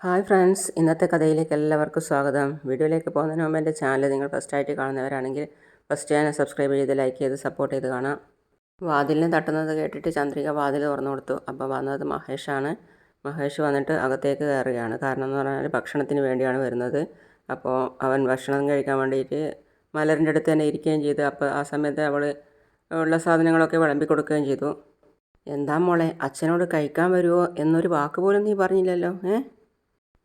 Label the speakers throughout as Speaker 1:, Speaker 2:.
Speaker 1: Hi friends ഇന്നത്തെ കഥയിലേക്ക് എല്ലാവർക്കും സ്വാഗതം. വീഡിയോയിലേക്ക് പോകുന്നതിന് മുമ്പ് എന്റെ ചാനൽ നിങ്ങൾ ഫസ്റ്റായിട്ട് കാണുന്നവരാണെങ്കിൽ ഫസ്റ്റ് ചാനൽ സബ്സ്ക്രൈബ് ചെയ്ത് ലൈക്ക് ചെയ്ത് സപ്പോർട്ട് ചെയ്ത് കാണാം. വാതിലിന് തട്ടുന്നത് കേട്ടിട്ട് ചന്ദ്രിക വാതിൽ തുറന്നു കൊടുത്തു. അപ്പോൾ വന്നത് മഹേഷാണ്. മഹേഷ് വന്നിട്ട് അകത്തേക്ക് കയറുകയാണ്. കാരണം എന്ന് പറഞ്ഞാൽ ഭക്ഷണത്തിന് വേണ്ടിയാണ് വരുന്നത്. അപ്പോൾ അവൻ ഭക്ഷണം കഴിക്കാൻ വേണ്ടിയിട്ട് മലറിന്റെ അടുത്ത് തന്നെ ഇരിക്കുകയും ചെയ്തു. അപ്പോൾ ആ സമയത്ത് അവൾ ഉള്ള സാധനങ്ങളൊക്കെ വിളമ്പി കൊടുക്കുകയും ചെയ്തു. എന്താ മോളെ അച്ഛനോട് കഴിക്കാൻ വരുമോ എന്നൊരു വാക്ക് പോലും നീ പറഞ്ഞില്ലല്ലോ ഏ?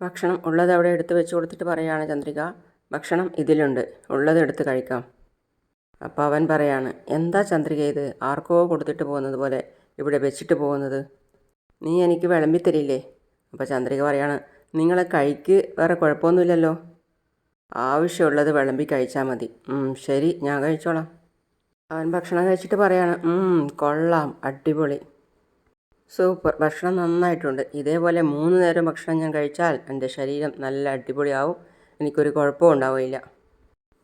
Speaker 1: ഭക്ഷണം ഉള്ളത് അവിടെ എടുത്ത് വെച്ച് കൊടുത്തിട്ട് പറയാണ് ചന്ദ്രിക ഭക്ഷണം ഇതിലുണ്ട് ഉള്ളത് എടുത്ത് കഴിക്കാം. അപ്പോൾ അവൻ പറയാണ് എന്താ ചന്ദ്രിക ഇത്? ആർക്കോ കൊടുത്തിട്ട് പോകുന്നത് പോലെ ഇവിടെ വെച്ചിട്ട് പോകുന്നത്? നീ എനിക്ക് വിളമ്പി തരില്ലേ? അപ്പോൾ ചന്ദ്രിക പറയാണ് നിങ്ങളെ കഴിക്ക് വേറെ കുഴപ്പമൊന്നുമില്ലല്ലോ. ആവശ്യമുള്ളത് വിളമ്പി കഴിച്ചാൽ മതി. ശരി ഞാൻ കഴിച്ചോളാം. അവൻ ഭക്ഷണം കഴിച്ചിട്ട് പറയാണ് കൊള്ളാം അടിപൊളി. സൂപ്പർ ഭക്ഷണം നന്നായിട്ടുണ്ട്. ഇതേപോലെ മൂന്ന് നേരം ഭക്ഷണം ഞാൻ കഴിച്ചാൽ എന്റെ ശരീരം നല്ല അടിപൊളിയാവും. എനിക്കൊരു കുഴപ്പവും ഉണ്ടാവില്ല.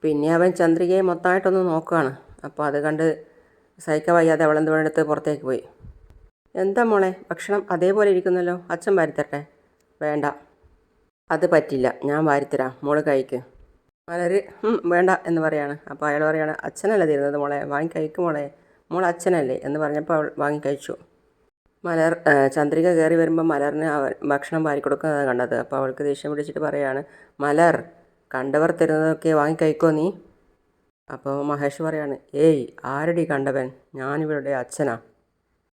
Speaker 1: പിന്നെ അവൻ ചന്ദ്രികയെ മൊത്തമായിട്ടൊന്ന് നോക്കുകയാണ് അപ്പോൾ അത് കണ്ട് സഹിക്കാൻ വയ്യാതെ അവളെന്ത് എടുത്ത് പുറത്തേക്ക് പോയി. എന്താ മോളെ? ഭക്ഷണം അതേപോലെ ഇരിക്കുന്നല്ലോ. അച്ഛൻ വാരിത്തരട്ടെ? വേണ്ട. അത് പറ്റില്ല. ഞാൻ വാരിത്തരാം. മോൾ കഴിക്ക്. മലര് "ഉം, വേണ്ട എന്ന് പറയാണ്. അപ്പോൾ അയാൾ പറയാണ് അച്ഛനല്ല തരുന്നത് മോളെ? വാങ്ങി കഴിക്കും മോളെ. മോൾ അച്ഛനല്ലേ? എന്ന് പറഞ്ഞപ്പോൾ അവൾ വാങ്ങി കഴിച്ചു. മലർ ചന്ദ്രിക കയറി വരുമ്പോൾ മലറിന് ഭക്ഷണം വാരി കൊടുക്കുന്നതാണ് കണ്ടത്. അപ്പോൾ അവൾക്ക് ദേഷ്യം പിടിച്ചിട്ട് പറയാണ് മലർ കണ്ടവർ തരുന്നതൊക്കെ വാങ്ങിക്കഴിക്കോ നീ? അപ്പോൾ മഹേഷ് പറയാണ് ഏയ് ആരടി കണ്ടവൻ? ഞാനിവരുടെ അച്ഛനാ.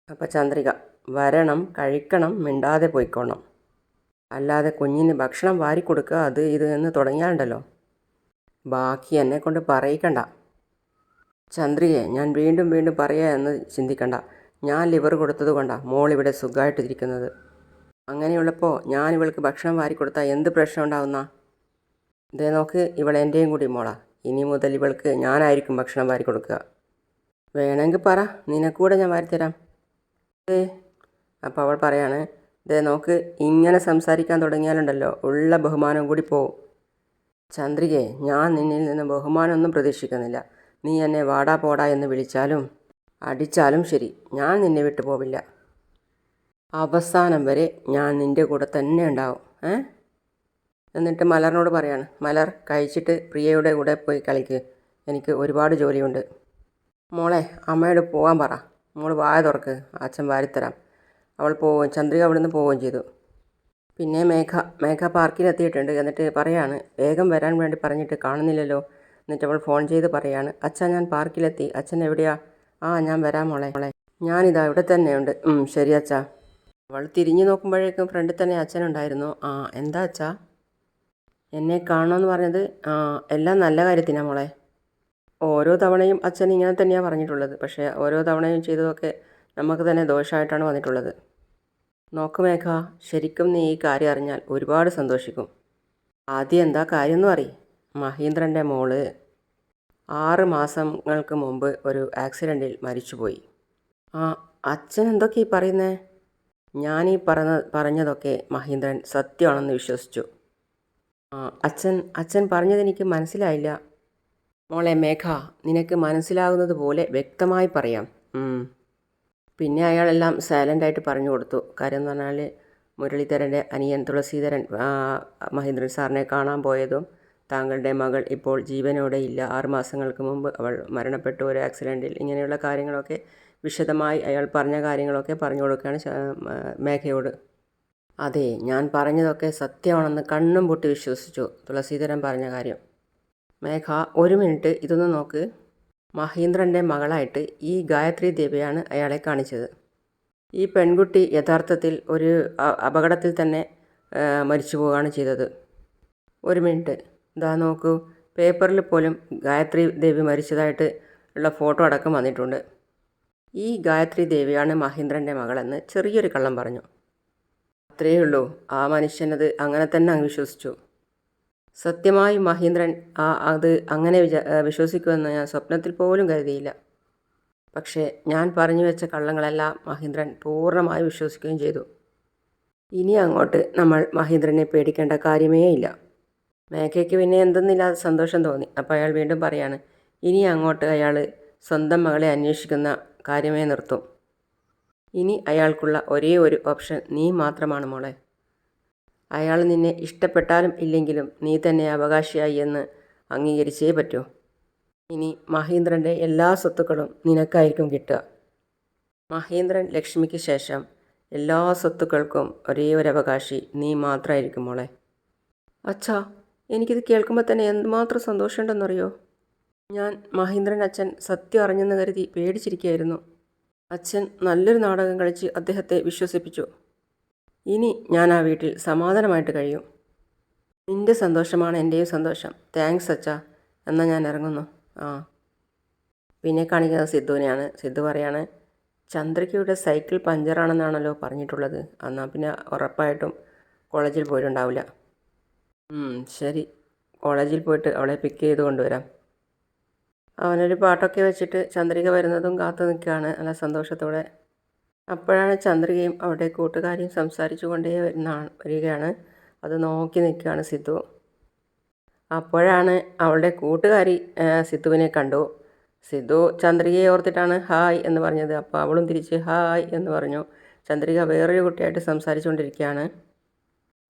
Speaker 1: അപ്പോൾ ചന്ദ്രിക വരണം കഴിക്കണം മിണ്ടാതെ പോയിക്കോണം അല്ലാതെ കുഞ്ഞിന് ഭക്ഷണം വാരി കൊടുക്കുക അത് ഇത് എന്ന് തുടങ്ങിയാലുണ്ടല്ലോ. ബാക്കി എന്നെ കൊണ്ട് പറയിക്കണ്ട. ചന്ദ്രികയെ ഞാൻ വീണ്ടും വീണ്ടും പറയുക എന്ന് ചിന്തിക്കണ്ട. ഞാൻ ലിവർ കൊടുത്തത് കൊണ്ടാണ് മോൾ ഇവിടെ സുഖമായിട്ടിരിക്കുന്നത് അങ്ങനെയുള്ളപ്പോൾ ഞാൻ ഇവൾക്ക് ഭക്ഷണം വാരി കൊടുത്താൽ എന്ത് പ്രശ്നം ഉണ്ടാവുന്ന? ഇതേ നോക്ക് ഇവൾ എന്റെയും കൂടി മോളാ. ഇനി മുതൽ ഇവൾക്ക് ഞാനായിരിക്കും ഭക്ഷണം വാരി കൊടുക്കുക. വേണമെങ്കിൽ പറ നിനക്കൂടെ ഞാൻ വാരിത്തരാം ഏ അപ്പോൾ അവൾ പറയാണ് ദേ നോക്ക് ഇങ്ങനെ സംസാരിക്കാൻ തുടങ്ങിയാലുണ്ടല്ലോ ഉള്ള ബഹുമാനം കൂടി പോവും. ചന്ദ്രികയെ ഞാൻ നിന്നിൽ നിന്ന് ബഹുമാനമൊന്നും പ്രതീക്ഷിക്കുന്നില്ല. നീ എന്നെ വാടാ പോടാ എന്ന് വിളിച്ചാലും അടിച്ചാലും ശരി ഞാൻ നിന്നെ വിട്ടു പോവില്ല. അവസാനം വരെ ഞാൻ നിന്റെ കൂടെ തന്നെ ഉണ്ടാവും ഏ? എന്നിട്ട് മലറിനോട് പറയാണ് മലർ കഴിച്ചിട്ട് പ്രിയയുടെ കൂടെ പോയി കളിക്ക്. എനിക്ക് ഒരുപാട് ജോലിയുണ്ട്. മോളെ അമ്മയോട് പോകാൻ പറ. മോൾ വായ തുറക്ക് അച്ഛൻ വാരിത്തരാം. അവൾ പോവുകയും ചന്ദ്രിക അവിടെ നിന്ന് പോവുകയും ചെയ്തു. പിന്നെ മേഘ മേഘ പാർക്കിലെത്തിയിട്ടുണ്ട് എന്നിട്ട് പറയാണ് വേഗം വരാൻ വേണ്ടി പറഞ്ഞിട്ട് കാണുന്നില്ലല്ലോ. എന്നിട്ട് അവൾ ഫോൺ ചെയ്ത് പറയാണ് അച്ഛൻ ഞാൻ പാർക്കിലെത്തി അച്ഛൻ എവിടെയാ? ആ ഞാൻ വരാം മോളെ. മോളെ ഞാനിതാ ഇവിടെ തന്നെയുണ്ട്. ശരി അച്ഛാ. അവൾ തിരിഞ്ഞു നോക്കുമ്പോഴേക്കും ഫ്രണ്ടിൽ തന്നെ അച്ഛനുണ്ടായിരുന്നു. ആ എന്താ അച്ഛാ? എന്നെ കാണണമെന്ന് പറഞ്ഞത് ആ എല്ലാം നല്ല കാര്യത്തിനാണ് മോളെ. ഓരോ തവണയും അച്ഛൻ ഇങ്ങനെ തന്നെയാണ് പറഞ്ഞിട്ടുള്ളത്. പക്ഷേ ഓരോ തവണയും ചെയ്തതൊക്കെ നമുക്ക് തന്നെ ദോഷമായിട്ടാണ് വന്നിട്ടുള്ളത്. നോക്ക് മേഘ ശരിക്കും നീ ഈ കാര്യം അറിഞ്ഞാൽ ഒരുപാട് സന്തോഷിക്കും. ആദ്യം എന്താ കാര്യം എന്ന് പറയും. മഹീന്ദ്രന്റെ മോൾ ആറ് മാസങ്ങൾക്ക് മുമ്പ് ഒരു ആക്സിഡന്റിൽ മരിച്ചുപോയി. ആ അച്ഛൻ എന്തൊക്കെ ഈ പറയുന്നേ? ഞാൻ ഈ പറഞ്ഞ പറഞ്ഞതൊക്കെ മഹീന്ദ്രൻ സത്യമാണെന്ന് വിശ്വസിച്ചു. ആ അച്ഛൻ അച്ഛൻ പറഞ്ഞതെനിക്ക് മനസ്സിലായില്ല. മോളെ മേഘ നിനക്ക് മനസ്സിലാകുന്നത് പോലെ വ്യക്തമായി പറയാം. പിന്നെ അയാളെല്ലാം സൈലന്റായിട്ട് പറഞ്ഞു കൊടുത്തു. കാര്യം എന്ന് പറഞ്ഞാൽ മുരളീധരന്റെ അനിയൻ തുളസീധരൻ മഹേന്ദ്രൻ സാറിനെ കാണാൻ പോയതും താങ്കളുടെ മകൾ ഇപ്പോൾ ജീവനോടെ ഇല്ല. ആറ് മാസങ്ങൾക്ക് മുമ്പ് അവൾ മരണപ്പെട്ടു. ഒരു ആക്സിഡന്റിൽ ഇങ്ങനെയുള്ള കാര്യങ്ങളൊക്കെ വിശദമായി അയാൾ പറഞ്ഞ കാര്യങ്ങളൊക്കെ പറഞ്ഞു കൊടുക്കുകയാണ് മേഘയോട്. അതെ ഞാൻ പറഞ്ഞതൊക്കെ സത്യമാണെന്ന് കണ്ണും പൊട്ടി വിശ്വസിച്ചു. തുളസീധരൻ പറഞ്ഞ കാര്യം. മേഘ ഒരു മിനിറ്റ് ഇതൊന്ന് നോക്ക്. മഹീന്ദ്രന്റെ മകളായിട്ട് ഈ ഗായത്രി ദേവിയാണ് അയാളെ കാണിച്ചത്. ഈ പെൺകുട്ടി യഥാർത്ഥത്തിൽ ഒരു അപകടത്തിൽ തന്നെ മരിച്ചു പോവുകയാണ് ചെയ്തത്. ഒരു മിനിറ്റ്. ഇതാ നോക്കൂ പേപ്പറിൽ പോലും ഗായത്രി ദേവി മരിച്ചതായിട്ട് ഉള്ള ഫോട്ടോ അടക്കം വന്നിട്ടുണ്ട്. ഈ ഗായത്രി ദേവിയാണ് മഹേന്ദ്രന്റെ മകളെന്ന് ചെറിയൊരു കള്ളം പറഞ്ഞു. അത്രയേ ഉള്ളൂ. ആ മനുഷ്യനത് അങ്ങനെ തന്നെ അങ്ങ് വിശ്വസിച്ചു. സത്യമായി മഹീന്ദ്രൻ ആ അത് അങ്ങനെ വിചാ വിശ്വസിക്കുമെന്ന് ഞാൻ സ്വപ്നത്തിൽ പോലും കരുതിയില്ല. പക്ഷേ ഞാൻ പറഞ്ഞു വെച്ച കള്ളങ്ങളെല്ലാം മഹീന്ദ്രൻ പൂർണമായി വിശ്വസിക്കുകയും ചെയ്തു. ഇനി അങ്ങോട്ട് നമ്മൾ മഹീന്ദ്രനെ പേടിക്കേണ്ട കാര്യമേ ഇല്ല. മേഘയ്ക്ക് പിന്നെ എന്തെന്നില്ലാതെ സന്തോഷം തോന്നി. അപ്പോൾ അയാൾ വീണ്ടും പറയാണ് ഇനി അങ്ങോട്ട് അയാൾ സ്വന്തം മകളെ അന്വേഷിക്കുന്ന കാര്യമേ നിർത്തും. ഇനി അയാൾക്കുള്ള ഒരേ ഒരു ഓപ്ഷൻ നീ മാത്രമാണ് മോളെ. അയാൾ നിന്നെ ഇഷ്ടപ്പെട്ടാലും ഇല്ലെങ്കിലും നീ തന്നെ അവകാശിയായി എന്ന് അംഗീകരിച്ചേ പറ്റൂ. ഇനി മഹേന്ദ്രന്റെ എല്ലാ സ്വത്തുക്കളും നിനക്കായിരിക്കും കിട്ടുക. മഹേന്ദ്രൻ ലക്ഷ്മിക്ക് ശേഷം എല്ലാ സ്വത്തുക്കൾക്കും ഒരേ ഒരു അവകാശി നീ മാത്രമായിരിക്കും മോളെ. അച്ഛാ എനിക്കിത് കേൾക്കുമ്പോൾ തന്നെ എന്തുമാത്രം സന്തോഷമുണ്ടെന്നറിയോ? ഞാൻ മഹേന്ദ്രൻ അച്ഛൻ സത്യം അറിഞ്ഞെന്ന് കരുതി പേടിച്ചിരിക്കുകയായിരുന്നു. അച്ഛൻ നല്ലൊരു നാടകം കളിച്ച് അദ്ദേഹത്തെ വിശ്വസിപ്പിച്ചു. ഇനി ഞാൻ ആ വീട്ടിൽ സമാധാനമായിട്ട് കഴിയും. നിന്റെ സന്തോഷമാണ് എന്റെയും സന്തോഷം. താങ്ക്സ് അച്ഛാ. എന്നാൽ ഞാൻ ഇറങ്ങുന്നു. ആ. പിന്നെ കാണിക്കുന്നത് സിദ്ധുവിനെയാണ്. സിദ്ധു പറയാണ് ചന്ദ്രയ്ക്കയുടെ സൈക്കിൾ പഞ്ചറാണെന്നാണല്ലോ പറഞ്ഞിട്ടുള്ളത്. എന്നാൽ പിന്നെ ഉറപ്പായിട്ടും കോളേജിൽ പോയിട്ടുണ്ടാവില്ല. ശരി. കോളേജിൽ പോയിട്ട് അവളെ പിക്ക് ചെയ്ത് കൊണ്ടുവരാം. അവനൊരു പാട്ടൊക്കെ വെച്ചിട്ട് ചന്ദ്രിക വരുന്നതും കാത്തു നിൽക്കുകയാണ്. നല്ല സന്തോഷത്തോടെ. അപ്പോഴാണ് ചന്ദ്രികയും അവിടെ കൂട്ടുകാരിയും സംസാരിച്ചു കൊണ്ടേ വരുന്ന വരികയാണ്. അത് നോക്കി നിൽക്കുകയാണ് സിദ്ധു. അപ്പോഴാണ് അവളുടെ കൂട്ടുകാരി സിദ്ധുവിനെ കണ്ടു. സിദ്ധു ചന്ദ്രികയെ ഓർത്തിട്ടാണ് ഹായ് എന്ന് പറഞ്ഞത്. അപ്പോൾ അവളും തിരിച്ച് ഹായ് എന്ന് പറഞ്ഞു. ചന്ദ്രിക വേറൊരു കുട്ടിയായിട്ട് സംസാരിച്ചുകൊണ്ടിരിക്കുകയാണ്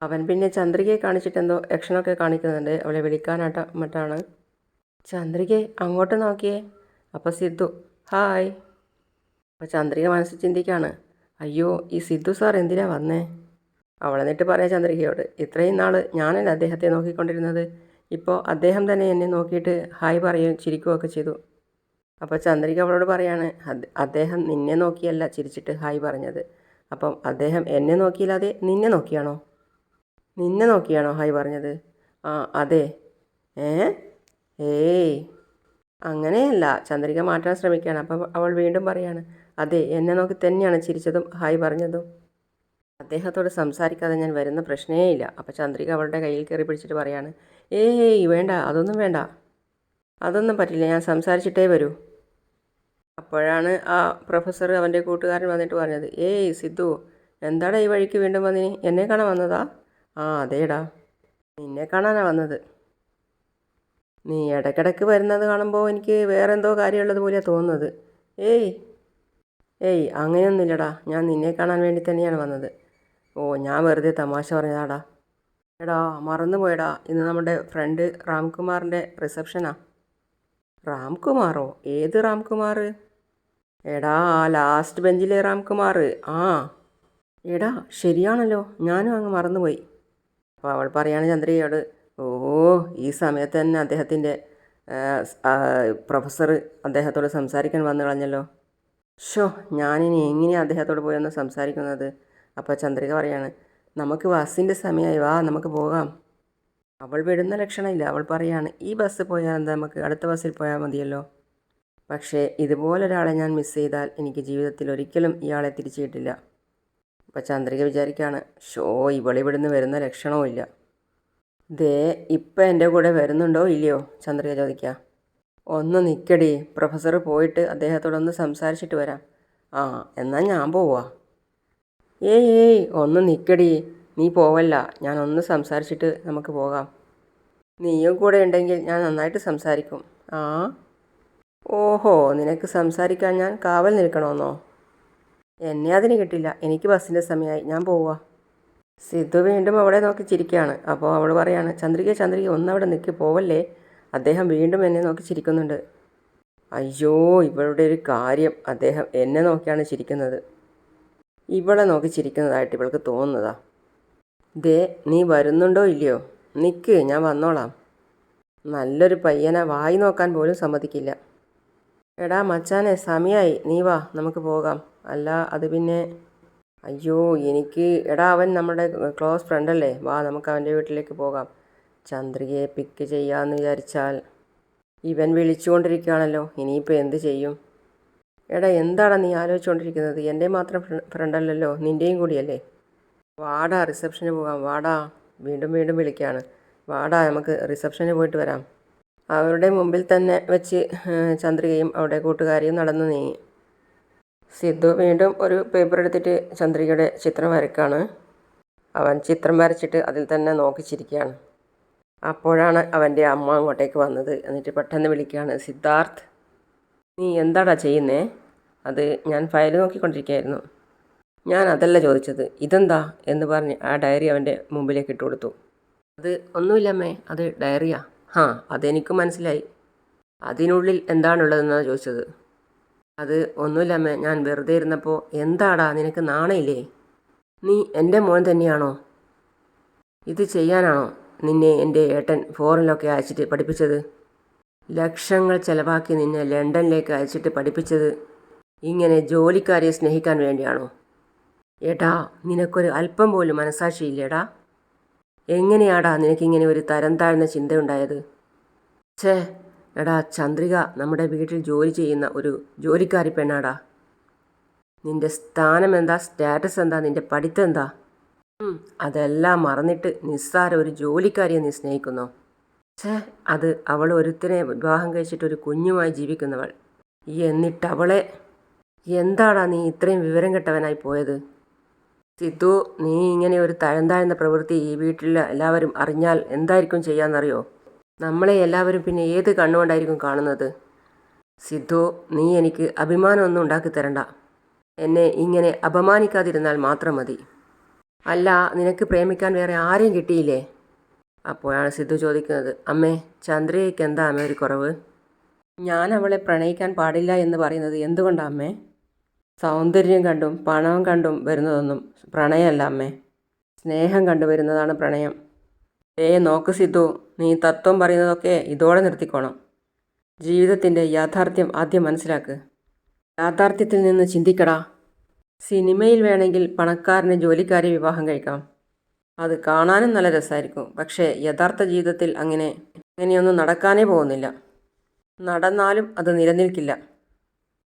Speaker 1: അവൻ പിന്നെ ചന്ദ്രികയെ കാണിച്ചിട്ട് എന്തോ ആക്ഷനൊക്കെ കാണിക്കുന്നുണ്ട്. അവളെ വിളിക്കാനാട്ട മറ്റാണ് ചന്ദ്രികയെ അങ്ങോട്ട് നോക്കിയേ. അപ്പോൾ സിദ്ധു ഹായ്. അപ്പോൾ ചന്ദ്രിക മനസ്സിൽ ചിന്തിക്കുകയാണ് അയ്യോ ഈ സിദ്ധു സാർ എന്തിനാ വന്നേ? അവളെന്നിട്ട് പറയാം ചന്ദ്രികയോട് ഇത്രയും നാൾ ഞാനല്ല അദ്ദേഹത്തെ നോക്കിക്കൊണ്ടിരുന്നത്? ഇപ്പോൾ അദ്ദേഹം തന്നെ എന്നെ നോക്കിയിട്ട് ഹായ് പറയുകയും ചിരിക്കുകയൊക്കെ ചെയ്തു. അപ്പോൾ ചന്ദ്രിക അവളോട് പറയാണ് അദ്ദേഹം നിന്നെ നോക്കിയല്ല ചിരിച്ചിട്ട് ഹായ് പറഞ്ഞത്. അപ്പം അദ്ദേഹം എന്നെ നോക്കിയില്ലാതെ നിന്നെ നോക്കിയാണോ? നിന്നെ നോക്കിയാണോ ഹായ് പറഞ്ഞത്? ആ അതെ. ഏ? ഏയ്. അങ്ങനെയല്ല. ചന്ദ്രിക മാറ്റാൻ ശ്രമിക്കുകയാണ്. അപ്പം അവൾ വീണ്ടും പറയാണ് അതെ എന്നെ നോക്കി തന്നെയാണ് ചിരിച്ചതും ഹായ് പറഞ്ഞതും. അദ്ദേഹത്തോട് സംസാരിക്കാതെ ഞാൻ വരുന്ന പ്രശ്നമേ ഇല്ല. അപ്പോൾ ചന്ദ്രിക അവളുടെ കയ്യിൽ കയറി പിടിച്ചിട്ട് പറയാണ് ഏയ് വേണ്ട അതൊന്നും വേണ്ട. അതൊന്നും പറ്റില്ല ഞാൻ സംസാരിച്ചിട്ടേ വരൂ. അപ്പോഴാണ് ആ പ്രൊഫസർ അവന്റെ കൂട്ടുകാരൻ വന്നിട്ട് പറഞ്ഞത് ഏയ് സിദ്ധു എന്താടാ ഈ വഴിക്ക് വീണ്ടും വന്നിനി? എന്നെ കാണാൻ വന്നതാ? ആ അതേടാ. നിന്നെ കാണാനാണ് വന്നത്. നീ ഇടയ്ക്കിടയ്ക്ക് വരുന്നത് കാണുമ്പോൾ എനിക്ക് വേറെ എന്തോ കാര്യമുള്ളത് പോലെയാണ് തോന്നുന്നത്. ഏയ് ഏയ് അങ്ങനെയൊന്നുമില്ലടാ. ഞാൻ നിന്നെ കാണാൻ വേണ്ടി തന്നെയാണ് വന്നത്. ഓ ഞാൻ വെറുതെ തമാശ പറഞ്ഞതാടാ. എടാ മറന്നു പോയടാ. ഇന്ന് നമ്മുടെ ഫ്രണ്ട് റാംകുമാറിന്റെ റിസപ്ഷനാ റാംകുമാറോ? ഏത് റാംകുമാർ? എടാ ആ ലാസ്റ്റ് ബെഞ്ചിലെ റാംകുമാർ. ആ. എടാ ശരിയാണല്ലോ. ഞാനും അങ്ങ് മറന്നുപോയി. അപ്പോൾ അവൾ പറയാണ് ചന്ദ്രികയോട് ഓ ഈ സമയത്ത് തന്നെ അദ്ദേഹത്തിന്റെ പ്രൊഫസർ അദ്ദേഹത്തോട് സംസാരിക്കാൻ വന്നു കളഞ്ഞല്ലോ. ഷോ ഞാനിനി എങ്ങനെയാണ് അദ്ദേഹത്തോട് പോയി ഒന്ന് സംസാരിക്കുന്നത്? അപ്പോൾ ചന്ദ്രിക പറയാണ് നമുക്ക് ബസ്സിന്റെ സമയമായി വാ നമുക്ക് പോകാം. അവൾ വിടുന്ന ലക്ഷണമില്ല. അവൾ പറയാണ് ഈ ബസ് പോയാൽ എന്താ? നമുക്ക് അടുത്ത ബസ്സിൽ പോയാൽ മതിയല്ലോ. പക്ഷേ ഇതുപോലൊരാളെ ഞാൻ മിസ് ചെയ്താൽ എനിക്ക് ജീവിതത്തിൽ ഒരിക്കലും ഇയാളെ തിരിച്ചു കിട്ടില്ല. അപ്പോൾ ചന്ദ്രിക വിചാരിക്കുകയാണ് ഷോ ഇവളിവിടുന്ന് വരുന്ന ലക്ഷണവും ഇല്ല. ദേ ഇപ്പം എന്റെ കൂടെ വരുന്നുണ്ടോ ഇല്ലയോ? ചന്ദ്രിക ചോദിക്കുക ഒന്ന് നിൽക്കടി പ്രൊഫസർ പോയിട്ട് അദ്ദേഹത്തോടൊന്ന് സംസാരിച്ചിട്ട് വരാം. ആ എന്നാൽ ഞാൻ പോവാ. ഏയ് ഏയ് ഒന്ന് നിൽക്കടി നീ പോവല്ല ഞാനൊന്ന് സംസാരിച്ചിട്ട് നമുക്ക് പോകാം. നീയും കൂടെ ഉണ്ടെങ്കിൽ ഞാൻ നന്നായിട്ട് സംസാരിക്കും. ആ? ഓഹോ നിനക്ക് സംസാരിക്കാൻ ഞാൻ കാവൽ നിൽക്കണമെന്നോ എന്നെ അതിന് കിട്ടില്ല. എനിക്ക് ബസ്സിന്റെ സമയമായി. ഞാൻ പോവുക സിദ്ധു വീണ്ടും അവളെ നോക്കി ചിരിക്കുകയാണ് അപ്പോൾ അവൾ പറയാണ് ചന്ദ്രിക ചന്ദ്രിക ഒന്നവിടെ നിൽക്കി പോവല്ലേ? അദ്ദേഹം വീണ്ടും എന്നെ നോക്കി ചിരിക്കുന്നുണ്ട്. അയ്യോ ഇവളുടെ ഒരു കാര്യം. അദ്ദേഹം എന്നെ നോക്കിയാണ് ചിരിക്കുന്നത്. ഇവളെ നോക്കി ചിരിക്കുന്നതായിട്ട് ഇവൾക്ക് തോന്നുന്നതാ? ദേ നീ വരുന്നുണ്ടോ ഇല്ലയോ? നിൽക്ക് ഞാൻ വന്നോളാം. നല്ലൊരു പയ്യനെ. വായി നോക്കാൻ പോലും സമ്മതിക്കില്ല. എടാ മച്ചാനെ സമയമായി നീ വാ. നമുക്ക് പോകാം. അല്ല അത് പിന്നെ അയ്യോ എനിക്ക് എടാ അവൻ നമ്മുടെ ക്ലോസ് ഫ്രണ്ടല്ലേ വാ നമുക്ക് അവന്റെ വീട്ടിലേക്ക് പോകാം. ചന്ദ്രികയെ പിക്ക് ചെയ്യാമെന്ന് വിചാരിച്ചാൽ ഇവൻ വിളിച്ചുകൊണ്ടിരിക്കുകയാണല്ലോ ഇനിയിപ്പോൾ എന്ത് ചെയ്യും? എടാ എന്താണ് നീ ആലോചിച്ചുകൊണ്ടിരിക്കുന്നത് എന്റെ മാത്രം ഫ്ര- ഫ്രണ്ടല്ലല്ലോ നിന്റെയും കൂടിയല്ലേ? വാടാ റിസപ്ഷന് പോകാം വാടാ. വീണ്ടും വീണ്ടും വിളിക്കുകയാണ്. വാടാ നമുക്ക് റിസപ്ഷന് പോയിട്ട് വരാം. അവരുടെ മുമ്പിൽ തന്നെ വെച്ച് ചന്ദ്രികയും അവിടെ കൂട്ടുകാരിയും നടന്നു നീങ്ങി. സിദ്ധു വീണ്ടും ഒരു പേപ്പർ എടുത്തിട്ട് ചന്ദ്രികയുടെ ചിത്രം വരയ്ക്കാണ്. അവൻ ചിത്രം വരച്ചിട്ട് അതിൽ തന്നെ നോക്കിച്ചിരിക്കുകയാണ്. അപ്പോഴാണ് അവന്റെ അമ്മ അങ്ങോട്ടേക്ക് വന്നത്. എന്നിട്ട് പെട്ടെന്ന് വിളിക്കുകയാണ് സിദ്ധാർത്ഥ് നീ എന്താടാ ചെയ്യുന്നേ? അത് ഞാൻ ഫയൽ നോക്കിക്കൊണ്ടിരിക്കുകയായിരുന്നു. ഞാൻ അതല്ല ചോദിച്ചത് ഇതെന്താ? എന്ന് പറഞ്ഞ് ആ ഡയറി അവന്റെ മുമ്പിലേക്ക് ഇട്ട് കൊടുത്തു. അത് ഒന്നുമില്ലമ്മേ അത് ഡയറിയാ. ഹാ അതെനിക്കും മനസ്സിലായി. അതിനുള്ളിൽ എന്താണുള്ളതെന്നാണ് ചോദിച്ചത്. അത് ഒന്നുമില്ലമ്മേ ഞാൻ വെറുതെ ഇരുന്നപ്പോൾ എന്താടാ നിനക്ക് നാണയില്ലേ? നീ എന്റെ മോൻ തന്നെയാണോ? ഇത് ചെയ്യാനാണോ നിന്നെ എന്റെ ഏട്ടൻ ഫോറിനിലൊക്കെ അയച്ചിട്ട് പഠിപ്പിച്ചത്? ലക്ഷങ്ങൾ ചിലവാക്കി നിന്നെ ലണ്ടനിലേക്ക് അയച്ചിട്ട് പഠിപ്പിച്ചത് ഇങ്ങനെ ജോലിക്കാരെ സ്നേഹിക്കാൻ വേണ്ടിയാണോ? ഏട്ടാ നിനക്കൊരു അല്പം പോലും മനസാക്ഷിയില്ലേടാ എങ്ങനെയാടാ നിനക്കിങ്ങനെ ഒരു തരം താഴ്ന്ന ചിന്തയുണ്ടായത്? ഛേ എടാ ചന്ദ്രിക നമ്മുടെ വീട്ടിൽ ജോലി ചെയ്യുന്ന ഒരു ജോലിക്കാരി പെണ്ണാടാ. നിന്റെ സ്ഥാനം എന്താ സ്റ്റാറ്റസ് എന്താ? നിന്റെ പഠിത്തം എന്താ അതെല്ലാം മറന്നിട്ട് നിസ്സാര ഒരു ജോലിക്കാരിയെ നീ സ്നേഹിക്കുന്നോ? ഛേ അത് അവൾ ഒരുത്തിനെ വിവാഹം കഴിച്ചിട്ട് ഒരു കുഞ്ഞുമായി ജീവിക്കുന്നവൾ. എന്നിട്ട് അവളെ എന്താടാ നീ ഇത്രയും വിവരം കെട്ടവനായി പോയത്? സിദ്ധു നീ ഇങ്ങനെ ഒരു തഴന്താഴ്ന്ന പ്രവൃത്തി ഈ വീട്ടിൽ എല്ലാവരും അറിഞ്ഞാൽ എന്തായിരിക്കും ചെയ്യാന്നറിയോ? നമ്മളെ എല്ലാവരും പിന്നെ ഏത് കണ്ണുകൊണ്ടായിരിക്കും കാണുന്നത്? സിദ്ധു നീ എനിക്ക് അഭിമാനമൊന്നും ഉണ്ടാക്കി തരണ്ട. എന്നെ ഇങ്ങനെ അപമാനിക്കാതിരുന്നാൽ മാത്രം മതി. അല്ല നിനക്ക് പ്രേമിക്കാൻ വേറെ ആരെയും കിട്ടിയില്ലേ? അപ്പോഴാണ് സിദ്ധു ചോദിക്കുന്നത്. അമ്മേ ചന്ദ്രയ്ക്ക് എന്താ അമ്മ ഒരു കുറവ്? ഞാൻ അവളെ പ്രണയിക്കാൻ പാടില്ല എന്ന് പറയുന്നത് എന്തുകൊണ്ടാണ് അമ്മേ? സൗന്ദര്യം കണ്ടും പണവും കണ്ടും വരുന്നതൊന്നും പ്രണയമല്ല അമ്മേ. സ്നേഹം കണ്ടുവരുന്നതാണ് പ്രണയം. ഏ നോക്ക് സിദ്ധു. നീ തത്വം പറയുന്നതൊക്കെ ഇതോടെ നിർത്തിക്കോണം. ജീവിതത്തിന്റെ യാഥാർത്ഥ്യം ആദ്യം മനസ്സിലാക്ക്. യാഥാർത്ഥ്യത്തിൽ നിന്ന് ചിന്തിക്കടാ. സിനിമയിൽ വേണമെങ്കിൽ പണക്കാരന് ജോലിക്കാരെ വിവാഹം കഴിക്കാം. അത് കാണാനും നല്ല രസമായിരിക്കും. പക്ഷേ യഥാർത്ഥ ജീവിതത്തിൽ അങ്ങനെ അങ്ങനെയൊന്നും നടക്കാനേ പോകുന്നില്ല. നടന്നാലും അത് നിലനിൽക്കില്ല.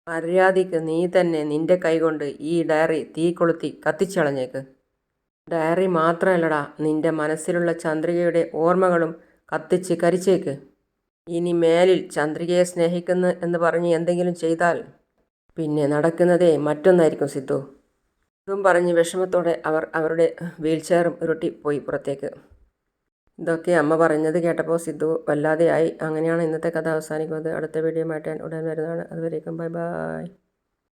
Speaker 1: മര്യാദയ്ക്ക് നീ തന്നെ നിന്റെ കൈകൊണ്ട് ഈ ഡയറി തീ കൊളുത്തി കത്തിച്ചളഞ്ഞേക്ക്. ഡയറി മാത്രമല്ലടാ നിന്റെ മനസ്സിലുള്ള ചന്ദ്രികയുടെ ഓർമ്മകളും കത്തിച്ച് കരിച്ചേക്ക്. ഇനി മേലിൽ ചന്ദ്രികയെ സ്നേഹിക്കുന്നു എന്ന് പറഞ്ഞ് എന്തെങ്കിലും ചെയ്താൽ പിന്നെ നടക്കുന്നതേ മറ്റൊന്നായിരിക്കും സിദ്ധു. ഇതും പറഞ്ഞ് വിഷമത്തോടെ അവർ അവരുടെ വീൽ ചെയറും ഉരുട്ടി പോയി പുറത്തേക്ക്. ഇതൊക്കെ അമ്മ പറഞ്ഞത് കേട്ടപ്പോൾ സിദ്ധു വല്ലാതെയായി. അങ്ങനെയാണ് ഇന്നത്തെ കഥ അവസാനിക്കുന്നത്. അടുത്ത വീഡിയോ മാറ്റാൻ ഉടൻ വരുന്നതാണ്. അതുവരേക്കും ബൈ ബൈ.